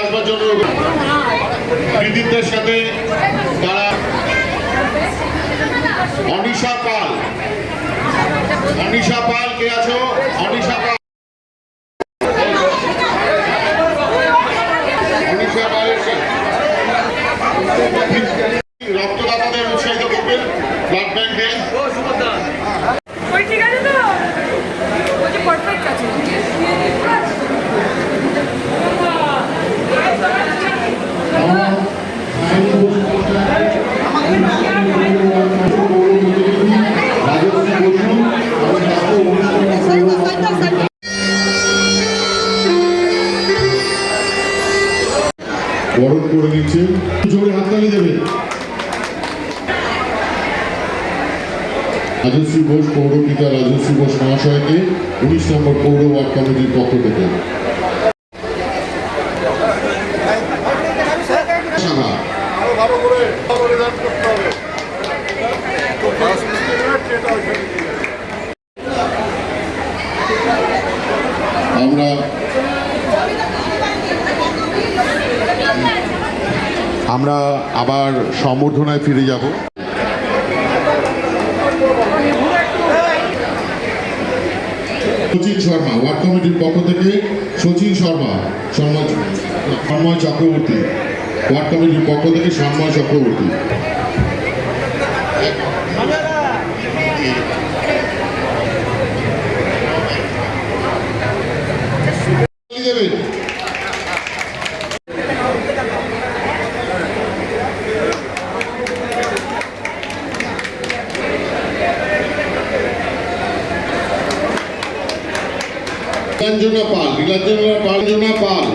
আসবার জন্য কৃতিত্বের সাথে তারা অনিশা পাল। অনিশা পাল কে আছো? অনিশা পাল। রক্তদাতাদের উৎসাহিত করবেন ব্লাড ব্যাংকে। বরণ করে নিচ্ছে জোরে হাততালি দেবে। রাজশ্রী ঘোষ, পৌরপিতা রাজশ্রী ঘোষ মহাশয়কে উনিশ নম্বর পৌর ওয়ার্ড কমিটির পক্ষ থেকে। সাহা আরও ভালো করে পরিধান করতে হবে তো পাঁচ মিনিট এটা ওইখানে দিয়ে দেবে। আমরা আমরা আবার সম্বর্ধনায় ফিরে যাব। সচিন শর্মা, ওয়ার্ড কমিটির পক্ষ থেকে সচিন শর্মা, সন্ময় চক্রবর্তী। ওয়ার্ড কমিটির পক্ষ থেকে সন্ময় চক্রবর্তী। নীলাঞ্জনা পাল নীলাঞ্জনা পাল নীলাঞ্জনা পাল।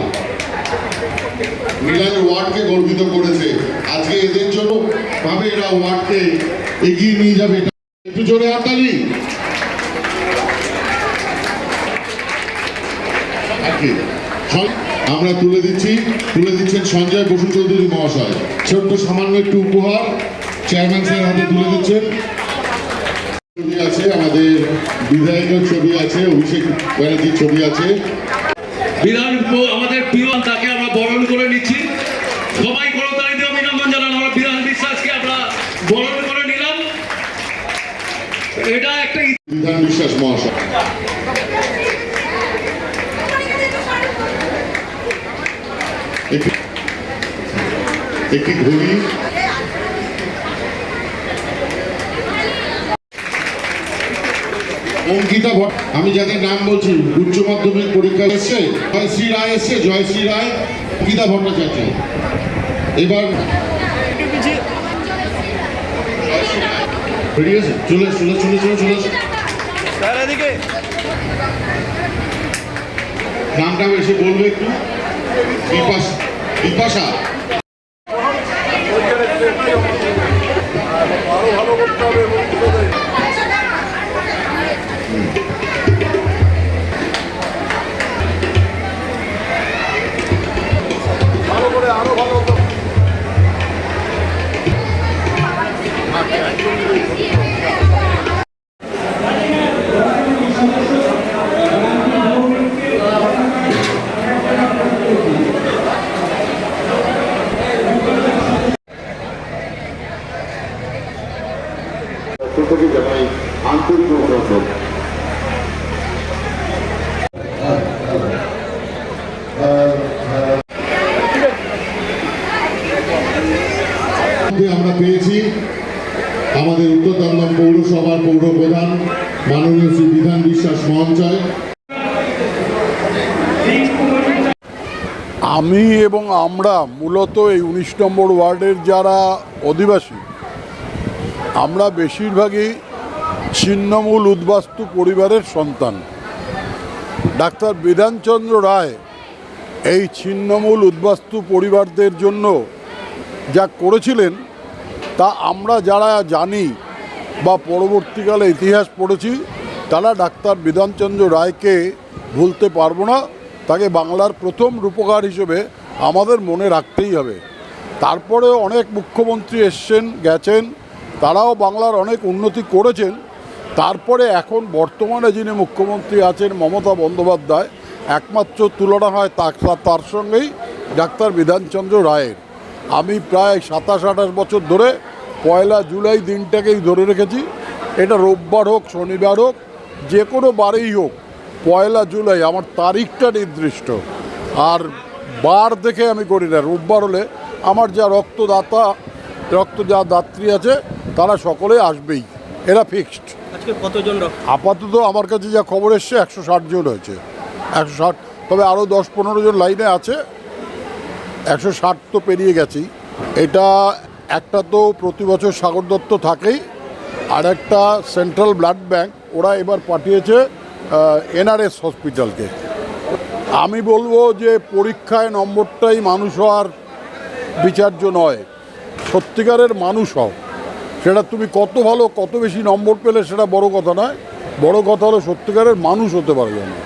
নীলাঞ্জ ওয়ার্ডকে গর্বিত করেছে। আজকে এদের জন্য ভাবে এরা ওয়ার্ডকে এগিয়ে নিয়ে যাবে। একটু জোরে সং- আমরা তুলে দিচ্ছি, তুলে দিচ্ছেন সঞ্জয় বসু চৌধুরী মহাশয়। ছোট্ট সামান্য একটু উপহার চেয়ারম্যান স্যার হাতে তুলে দিচ্ছেন। ছবি আছে আমাদের বিধায়কের ছবি আছে অভিষেক ব্যানার্জির ছবি আছে। বিধান আমাদের প্রিয় তাকে আমরা বরণ করে নিচ্ছি। সবাই করতালি অভিনন্দন জানান আমরা বিধান বিশ্বাসকে আমরা বরণ করে নিলাম। এটা একটা বিধান বিশ্বাস মহাশয়। একটি একটি ঘড়ি অঙ্কিতা ভট্ট আমি যাদের নাম বলছি উচ্চ মাধ্যমিক পরীক্ষা এসছে জয়শ্রী রায় এসছে জয়শ্রী রায় অঙ্কিতা ভট্টাচার্য। এবার বেরিয়ে চলে চলে চলে চলে। নামটা এসে বলবে একটু। বিপাশা ভালো করতে হবে। জানাই আন্তরিক অভিনন্দন। আমরা পেয়েছি আমাদের উত্তর দমদম পৌরসভার পৌর প্রধান মাননীয় শ্রী বিধান বিশ্বাস মহাশয়। আমি এবং আমরা মূলত এই উনিশ নম্বর ওয়ার্ডের যারা অধিবাসী আমরা বেশিরভাগই ছিন্নমূল উদ্বাস্তু পরিবারের সন্তান। ডাক্তার বিধানচন্দ্র রায় এই ছিন্নমূল উদ্বাস্তু পরিবারদের জন্য যা করেছিলেন, তা আমরা যারা জানি বা পরবর্তীকালে ইতিহাস পড়েছি, তারা ডাক্তার বিধানচন্দ্র রায়কে ভুলতে পারব না। তাকে বাংলার প্রথম রূপকার হিসেবে আমাদের মনে রাখতেই হবে। তারপরে অনেক মুখ্যমন্ত্রী এসছেন, গেছেন। তারাও বাংলার অনেক উন্নতি করেছেন। তারপরে এখন বর্তমানে যিনি মুখ্যমন্ত্রী আছেন মমতা বন্দ্যোপাধ্যায়, একমাত্র তুলনা হয় তার তার সঙ্গেই ডাক্তার বিধানচন্দ্র রায়ের। আমি প্রায় সাতাশ, আঠাশ বছর ধরে পয়লা জুলাই দিনটাকেই ধরে রেখেছি। এটা রোববার হোক, শনিবার হোক, যে কোনো বারেই হোক, পয়লা জুলাই আমার তারিখটা নির্দিষ্ট। আর বার দেখে আমি করি না, রোববার হলে আমার যা রক্তদাতা রক্ত যা দাত্রী আছে তারা সকলে আসবেই। এরা ফিক্সড কতজন আপাতত আমার কাছে যা খবর এসছে একশো ষাট জন হয়েছে। একশো ষাট তবে আরও দশ পনেরো জন লাইনে আছে। একশো ষাট তো পেরিয়ে গেছি এটা একটা তো প্রতি বছর সাগর দত্ত থাকেই আর একটা সেন্ট্রাল ব্লাড ব্যাংক ওরা এবার পাঠিয়েছে এনআরএস হসপিটালকে। আমি বলব যে পরীক্ষায় নম্বরটাই মানুষ হওয়ার বিচার্য নয় সত্যিকারের মানুষ হও। সেটা তুমি কত ভালো, কত বেশি নম্বর পেলে সেটা বড় কথা নয়। বড় কথা হলো সত্যিকারের মানুষ হতে পারবে না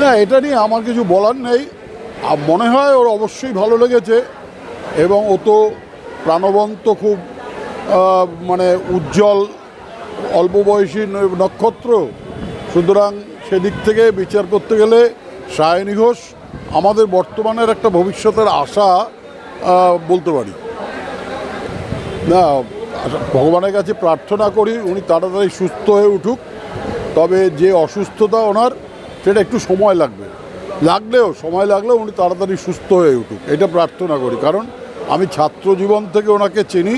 না, এটা নিয়ে আমার কিছু বলার নেই। আর মনে হয় ওর অবশ্যই ভালো লেগেছে এবং ও তো প্রাণবন্ত খুব মানে উজ্জ্বল, অল্প বয়সী নক্ষত্র। সুতরাং সেদিক থেকে বিচার করতে গেলে সায়নী ঘোষ আমাদের বর্তমানের একটা ভবিষ্যতের আশা বলতে পারি। না, ভগবানের কাছে প্রার্থনা করি উনি তাড়াতাড়ি সুস্থ হয়ে উঠুক, তবে যে অসুস্থতা ওনার, সেটা একটু সময় লাগবে। লাগলেও, সময় লাগলেও উনি তাড়াতাড়ি সুস্থ হয়ে উঠুক, এটা প্রার্থনা করি। কারণ আমি ছাত্র জীবন থেকে ওনাকে চিনি,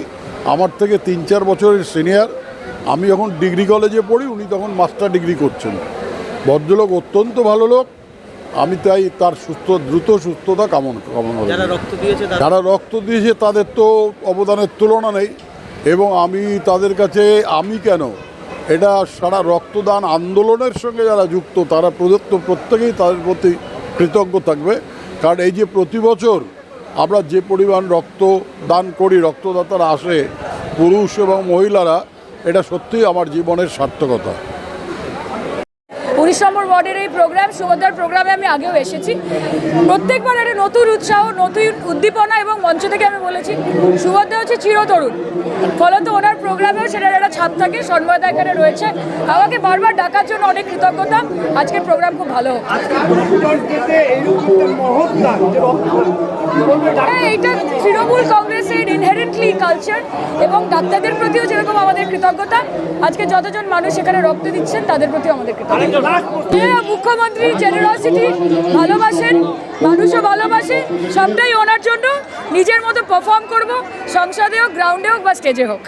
আমার থেকে তিন চার বছরের সিনিয়র, আমি যখন ডিগ্রি কলেজে পড়ি, উনি তখন মাস্টার ডিগ্রি করছেন। ভদ্রলোক অত্যন্ত ভালো লোক আমি তাই তার সুস্থ দ্রুত সুস্থতা কামনা কামনা করি। যারা রক্ত দিয়েছে যারা রক্ত দিয়েছে তাদের তো অবদানের তুলনা নেই এবং আমি তাদের কাছে আমি কেন? এটা সারা রক্তদান আন্দোলনের সঙ্গে যারা যুক্ত তারা প্রদত্ত প্রত্যেকেই তাদের প্রতি কৃতজ্ঞ থাকবে। কারণ এই যে প্রতি বছর আমরা যে পরিমাণ রক্ত দান করি রক্তদাতারা আসে পুরুষ এবং মহিলারা এটা সত্যিই আমার জীবনের সার্থকতা। উনিশ নম্বর ওয়ার্ডের এই প্রোগ্রাম, সুভদ্রার প্রোগ্রামে আমি আগেও এসেছি। প্রত্যেকবার একটা নতুন উৎসাহ, নতুন উদ্দীপনা এবং মঞ্চ থেকে আমি বলেছি, সুভদ্রা হচ্ছে চিরতরুণ। ফলত ওনার প্রোগ্রামেও সেটার একটা ছাপ থাকে সন্ময়দা এখানে রয়েছে। আমাকে বারবার ডাকার জন্য অনেক কৃতজ্ঞতা। আজকের প্রোগ্রাম খুব ভালো হ্যাঁ এইটা তৃণমূল কংগ্রেসের ইনহেরেন্টলি কালচার এবং ডাক্তারদের প্রতিও যেরকম আমাদের কৃতজ্ঞতা, আজকে যতজন মানুষ এখানে রক্ত দিচ্ছেন, তাদের প্রতিও আমাদের কৃতজ্ঞতা। মুখ্যমন্ত্রী জেনারসিটি ভালোবাসেন, মানুষও ভালোবাসে, সবটাই ওনার জন্য। নিজের মতো পারফর্ম করব, সংসদে হোক গ্রাউন্ডে হোক বা স্টেজে হোক।